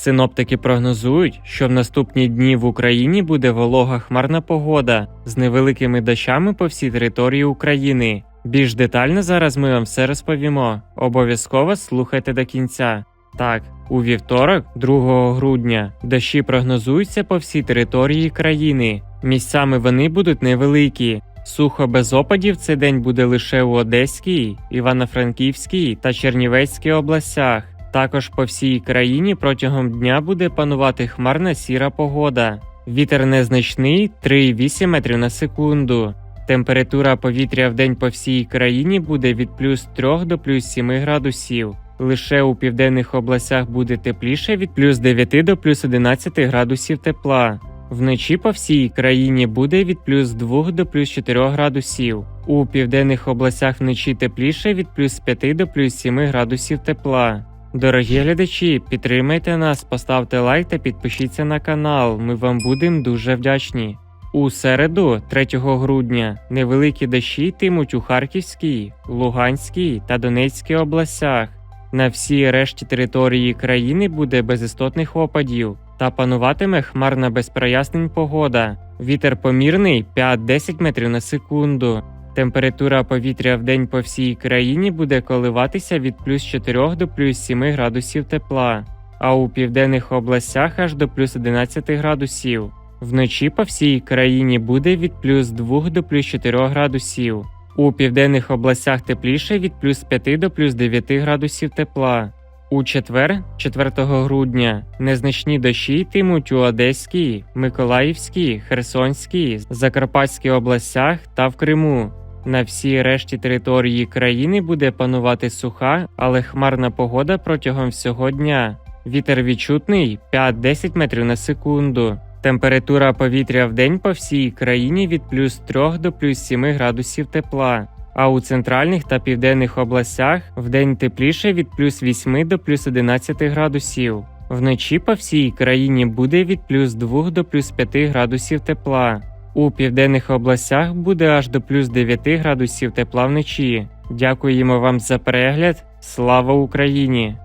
Синоптики прогнозують, що в наступні дні в Україні буде волога хмарна погода з невеликими дощами по всій території України. Більш детально зараз ми вам все розповімо. Обов'язково слухайте до кінця. Так, у вівторок, 2 грудня, дощі прогнозуються по всій території країни. Місцями вони будуть невеликі. Сухо без опадів цей день буде лише у Одеській, Івано-Франківській та Чернівецькій областях. Також по всій країні протягом дня буде панувати хмарна сіра погода. Вітер незначний 3,8 метрів на секунду. Температура повітря в день по всій країні буде від плюс 3 до плюс 7 градусів. Лише у південних областях буде тепліше від плюс 9 до плюс 11 градусів тепла. Вночі по всій країні буде від плюс 2 до плюс 4 градусів. У південних областях вночі тепліше від плюс 5 до плюс 7 градусів тепла. Дорогі глядачі, підтримайте нас, поставте лайк та підпишіться на канал. Ми вам будемо дуже вдячні. У середу, 3 грудня, невеликі дощі йтимуть у Харківській, Луганській та Донецькій областях. На всій решті території країни буде без істотних опадів та пануватиме хмарна без прояснень погода. Вітер помірний 5-10 метрів на секунду. Температура повітря в день по всій країні буде коливатися від плюс 4 до плюс 7 градусів тепла, а у південних областях аж до плюс 11 градусів. Вночі по всій країні буде від плюс 2 до плюс 4 градусів. У південних областях тепліше від плюс 5 до плюс 9 градусів тепла. У четвер, 4 грудня, незначні дощі йтимуть у Одеській, Миколаївській, Херсонській, Закарпатській областях та в Криму. На всій решті території країни буде панувати суха, але хмарна погода протягом всього дня. Вітер відчутний 5-10 метрів на секунду. Температура повітря в день по всій країні від плюс 3 до плюс 7 градусів тепла. А у центральних та південних областях вдень тепліше від плюс 8 до плюс 11 градусів. Вночі по всій країні буде від плюс 2 до плюс 5 градусів тепла. У південних областях буде аж до плюс 9 градусів тепла вночі. Дякуємо вам за перегляд. Слава Україні!